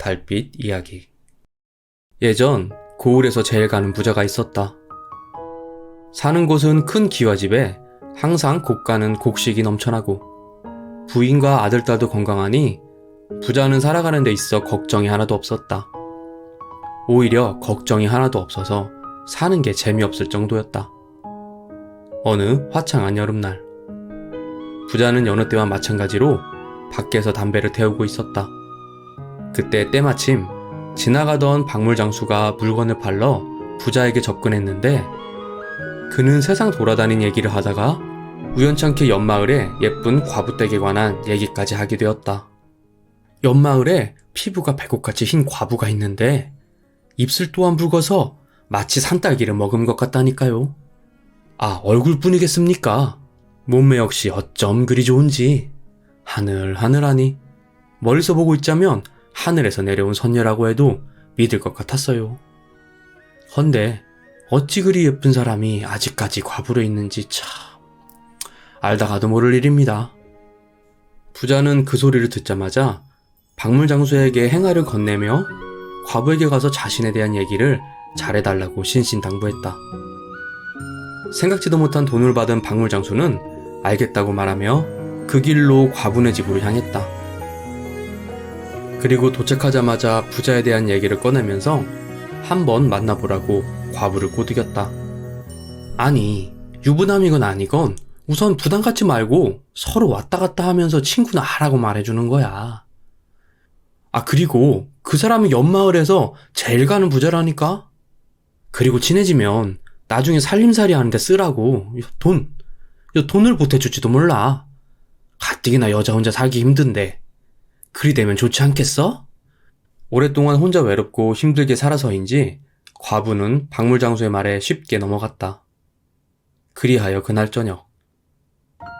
달빛 이야기 예전 고을에서 제일 가는 부자가 있었다. 사는 곳은 큰 기와집에 항상 곡가는 곡식이 넘쳐나고 부인과 아들딸도 건강하니 부자는 살아가는 데 있어 걱정이 하나도 없었다. 오히려 걱정이 하나도 없어서 사는 게 재미없을 정도였다. 어느 화창한 여름날 부자는 여느 때와 마찬가지로 밖에서 담배를 태우고 있었다. 그때 때마침 지나가던 박물 장수가 물건을 팔러 부자에게 접근했는데 그는 세상 돌아다닌 얘기를 하다가 우연찮게 옆마을에 예쁜 과부댁에 관한 얘기까지 하게 되었다. 옆마을에 피부가 백옥같이 흰 과부가 있는데 입술 또한 붉어서 마치 산딸기를 먹은 것 같다니까요. 아, 얼굴뿐이겠습니까? 몸매 역시 어쩜 그리 좋은지 하늘하늘하니 멀리서 보고 있자면 하늘에서 내려온 선녀라고 해도 믿을 것 같았어요. 헌데 어찌 그리 예쁜 사람이 아직까지 과부려 있는지 참 알다가도 모를 일입니다. 부자는 그 소리를 듣자마자 박물 장수에게 행하를 건네며 과부에게 가서 자신에 대한 얘기를 잘해달라고 신신당부했다. 생각지도 못한 돈을 받은 박물 장수는 알겠다고 말하며 그 길로 과부네 집으로 향했다. 그리고 도착하자마자 부자에 대한 얘기를 꺼내면서 한번 만나보라고 과부를 꼬드겼다. 아니, 유부남이건 아니건 우선 부담 갖지 말고 서로 왔다 갔다 하면서 친구나 하라고 말해주는 거야. 아, 그리고 그 사람이 옆마을에서 제일 가는 부자라니까? 그리고 친해지면 나중에 살림살이 하는데 쓰라고. 돈, 돈을 보태줄지도 몰라. 가뜩이나 여자 혼자 살기 힘든데. 그리 되면 좋지 않겠어? 오랫동안 혼자 외롭고 힘들게 살아서인지 과부는 박물장수의 말에 쉽게 넘어갔다. 그리하여 그날 저녁.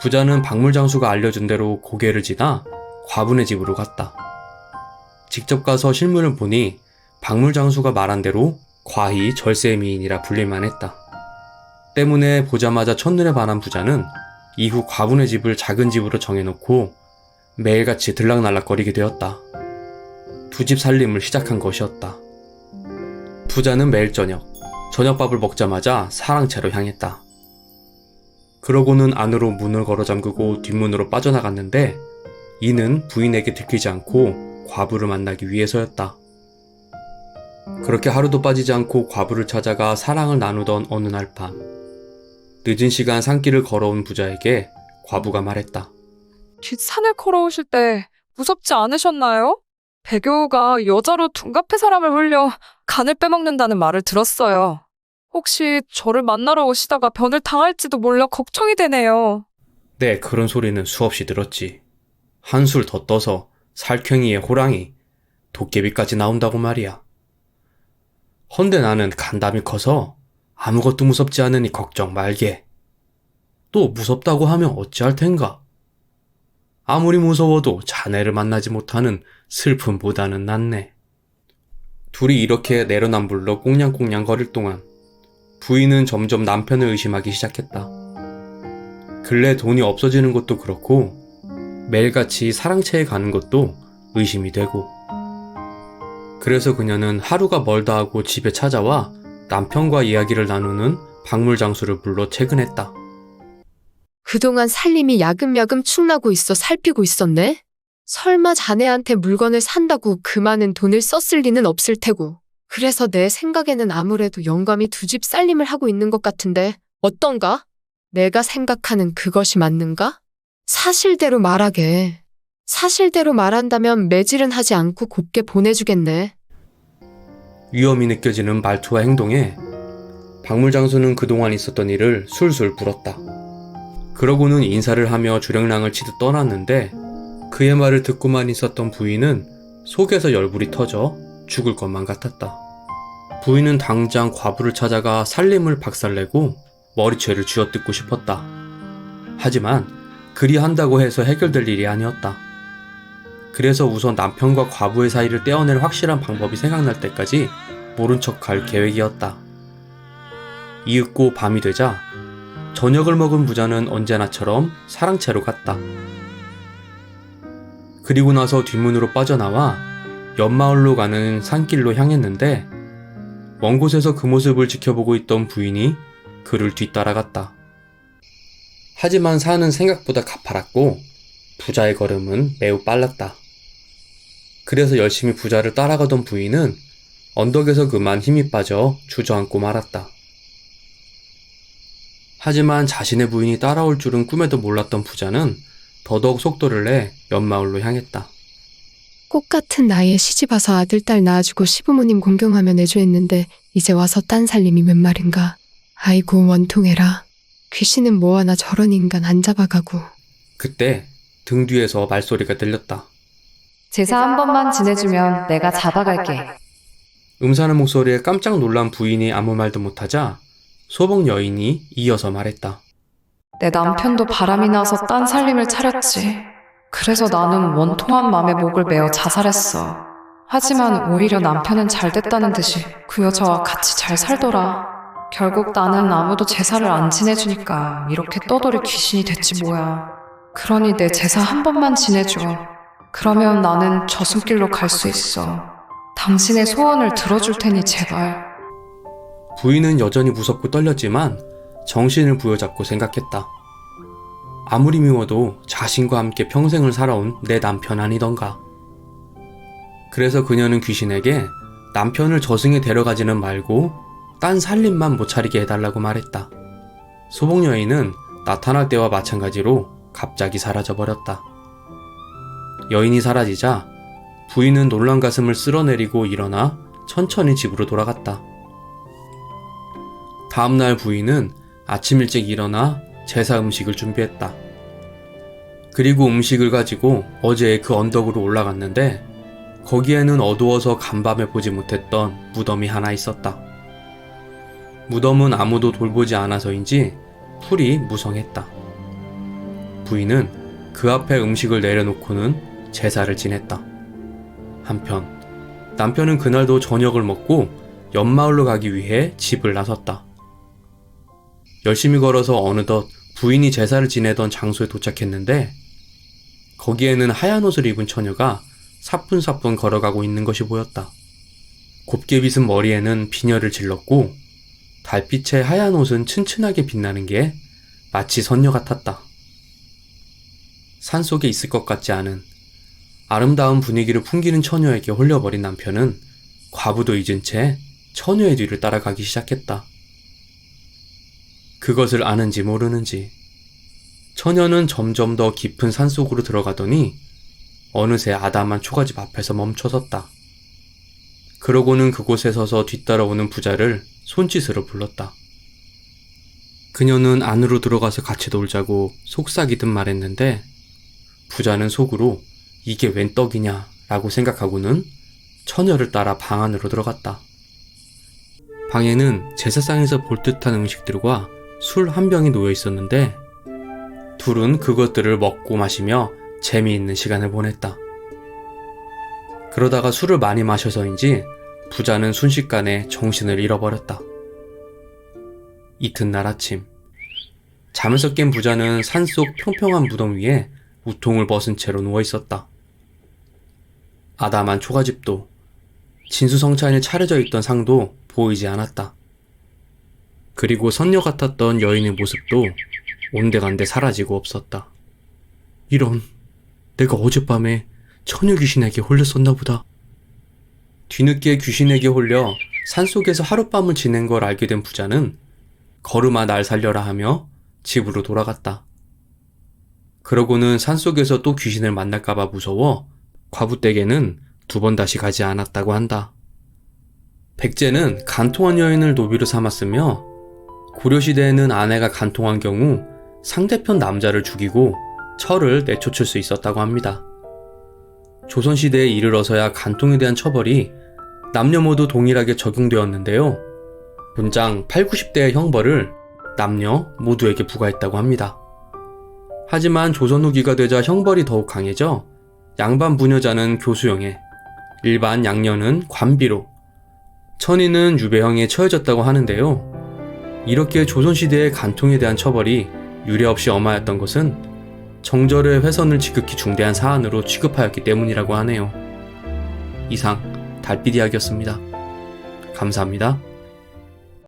부자는 박물장수가 알려준 대로 고개를 지나 과부네 집으로 갔다. 직접 가서 실물을 보니 박물장수가 말한 대로 과히 절세 미인이라 불릴만 했다. 때문에 보자마자 첫눈에 반한 부자는 이후 과부네 집을 작은 집으로 정해놓고 매일같이 들락날락거리게 되었다. 두 집 살림을 시작한 것이었다. 부자는 매일 저녁, 저녁밥을 먹자마자 사랑채로 향했다. 그러고는 안으로 문을 걸어 잠그고 뒷문으로 빠져나갔는데 이는 부인에게 들키지 않고 과부를 만나기 위해서였다. 그렇게 하루도 빠지지 않고 과부를 찾아가 사랑을 나누던 어느 날 밤, 늦은 시간 산길을 걸어온 부자에게 과부가 말했다. 뒷산을 걸어오실 때 무섭지 않으셨나요? 배교우가 여자로 둔갑해 사람을 흘려 간을 빼먹는다는 말을 들었어요. 혹시 저를 만나러 오시다가 변을 당할지도 몰라 걱정이 되네요. 네, 그런 소리는 수없이 들었지. 한술 더 떠서 살쾡이의 호랑이, 도깨비까지 나온다고 말이야. 헌데 나는 간담이 커서 아무것도 무섭지 않으니 걱정 말게. 또 무섭다고 하면 어찌할 텐가? 아무리 무서워도 자네를 만나지 못하는 슬픔보다는 낫네. 둘이 이렇게 내로남불로 꽁냥꽁냥 거릴 동안 부인은 점점 남편을 의심하기 시작했다. 근래 돈이 없어지는 것도 그렇고 매일같이 사랑채에 가는 것도 의심이 되고 그래서 그녀는 하루가 멀다 하고 집에 찾아와 남편과 이야기를 나누는 박물장수를 불러 퇴근했다. 그동안 살림이 야금야금 축나고 있어 살피고 있었네? 설마 자네한테 물건을 산다고 그 많은 돈을 썼을 리는 없을 테고. 그래서 내 생각에는 아무래도 영감이 두 집 살림을 하고 있는 것 같은데, 어떤가? 내가 생각하는 그것이 맞는가? 사실대로 말하게. 사실대로 말한다면 매질은 하지 않고 곱게 보내주겠네. 위험이 느껴지는 말투와 행동에 박물장수는 그동안 있었던 일을 술술 불었다. 그러고는 인사를 하며 주량랑을 치듯 떠났는데 그의 말을 듣고만 있었던 부인은 속에서 열불이 터져 죽을 것만 같았다. 부인은 당장 과부를 찾아가 살림을 박살내고 머리채를 쥐어뜯고 싶었다. 하지만 그리 한다고 해서 해결될 일이 아니었다. 그래서 우선 남편과 과부의 사이를 떼어낼 확실한 방법이 생각날 때까지 모른 척할 계획이었다. 이윽고 밤이 되자 저녁을 먹은 부자는 언제나처럼 사랑채로 갔다. 그리고 나서 뒷문으로 빠져나와 옆마을로 가는 산길로 향했는데 먼 곳에서 그 모습을 지켜보고 있던 부인이 그를 뒤따라갔다. 하지만 산은 생각보다 가파랐고 부자의 걸음은 매우 빨랐다. 그래서 열심히 부자를 따라가던 부인은 언덕에서 그만 힘이 빠져 주저앉고 말았다. 하지만 자신의 부인이 따라올 줄은 꿈에도 몰랐던 부자는 더더욱 속도를 내 옆마을로 향했다. 꽃 같은 나이에 시집 와서 아들, 딸 낳아주고 시부모님 공경하며 내조했는데 이제 와서 딴 살림이 웬 말인가. 아이고 원통해라. 귀신은 뭐하나 저런 인간 안 잡아가고. 그때 등 뒤에서 말소리가 들렸다. 제사 한 번만 지내주면 내가 잡아갈게. 음사는 목소리에 깜짝 놀란 부인이 아무 말도 못하자 소복 여인이 이어서 말했다. 내 남편도 바람이 나서 딴 살림을 차렸지. 그래서 나는 원통한 맘에 목을 메어 자살했어. 하지만 오히려 남편은 잘 됐다는 듯이 그 여자와 같이 잘 살더라. 결국 나는 아무도 제사를 안 지내주니까 이렇게 떠돌이 귀신이 됐지 뭐야. 그러니 내 제사 한 번만 지내줘. 그러면 나는 저승길로 갈 수 있어. 당신의 소원을 들어줄 테니 제발. 부인은 여전히 무섭고 떨렸지만 정신을 부여잡고 생각했다. 아무리 미워도 자신과 함께 평생을 살아온 내 남편 아니던가. 그래서 그녀는 귀신에게 남편을 저승에 데려가지는 말고 딴 살림만 못 차리게 해달라고 말했다. 소복 여인은 나타날 때와 마찬가지로 갑자기 사라져버렸다. 여인이 사라지자 부인은 놀란 가슴을 쓸어내리고 일어나 천천히 집으로 돌아갔다. 다음날 부인은 아침 일찍 일어나 제사 음식을 준비했다. 그리고 음식을 가지고 어제 그 언덕으로 올라갔는데 거기에는 어두워서 간밤에 보지 못했던 무덤이 하나 있었다. 무덤은 아무도 돌보지 않아서인지 풀이 무성했다. 부인은 그 앞에 음식을 내려놓고는 제사를 지냈다. 한편 남편은 그날도 저녁을 먹고 옆마을로 가기 위해 집을 나섰다. 열심히 걸어서 어느덧 부인이 제사를 지내던 장소에 도착했는데 거기에는 하얀 옷을 입은 처녀가 사뿐사뿐 걸어가고 있는 것이 보였다. 곱게 빗은 머리에는 비녀를 질렀고 달빛에 하얀 옷은 튼튼하게 빛나는 게 마치 선녀 같았다. 산 속에 있을 것 같지 않은 아름다운 분위기를 풍기는 처녀에게 홀려버린 남편은 과부도 잊은 채 처녀의 뒤를 따라가기 시작했다. 그것을 아는지 모르는지 처녀는 점점 더 깊은 산속으로 들어가더니 어느새 아담한 초가집 앞에서 멈춰섰다. 그러고는 그곳에 서서 뒤따라오는 부자를 손짓으로 불렀다. 그녀는 안으로 들어가서 같이 놀자고 속삭이듯 말했는데 부자는 속으로 이게 웬 떡이냐 라고 생각하고는 처녀를 따라 방 안으로 들어갔다. 방에는 제사상에서 볼 듯한 음식들과 술 한 병이 놓여 있었는데 둘은 그것들을 먹고 마시며 재미있는 시간을 보냈다. 그러다가 술을 많이 마셔서인지 부자는 순식간에 정신을 잃어버렸다. 이튿날 아침 잠에서 깬 부자는 산속 평평한 무덤 위에 우통을 벗은 채로 누워 있었다. 아담한 초가집도 진수성찬이 차려져 있던 상도 보이지 않았다. 그리고 선녀 같았던 여인의 모습도 온데간데 사라지고 없었다. 이런, 내가 어젯밤에 처녀 귀신에게 홀렸었나 보다. 뒤늦게 귀신에게 홀려 산속에서 하룻밤을 지낸 걸 알게 된 부자는 걸음아 날 살려라 하며 집으로 돌아갔다. 그러고는 산속에서 또 귀신을 만날까봐 무서워 과부댁에는 두 번 다시 가지 않았다고 한다. 백제는 간통한 여인을 노비로 삼았으며 고려시대에는 아내가 간통한 경우 상대편 남자를 죽이고 철을 내쫓을 수 있었다고 합니다. 조선시대에 이르러서야 간통에 대한 처벌이 남녀 모두 동일하게 적용되었는데요. 본장 8, 90대의 형벌을 남녀 모두에게 부과했다고 합니다. 하지만 조선 후기가 되자 형벌이 더욱 강해져 양반 부녀자는 교수형에, 일반 양녀는 관비로, 천인은 유배형에 처해졌다고 하는데요. 이렇게 조선시대의 간통에 대한 처벌이 유례없이 엄하였던 것은 정절의 훼손을 지극히 중대한 사안으로 취급하였기 때문이라고 하네요. 이상 달빛 이야기였습니다. 감사합니다.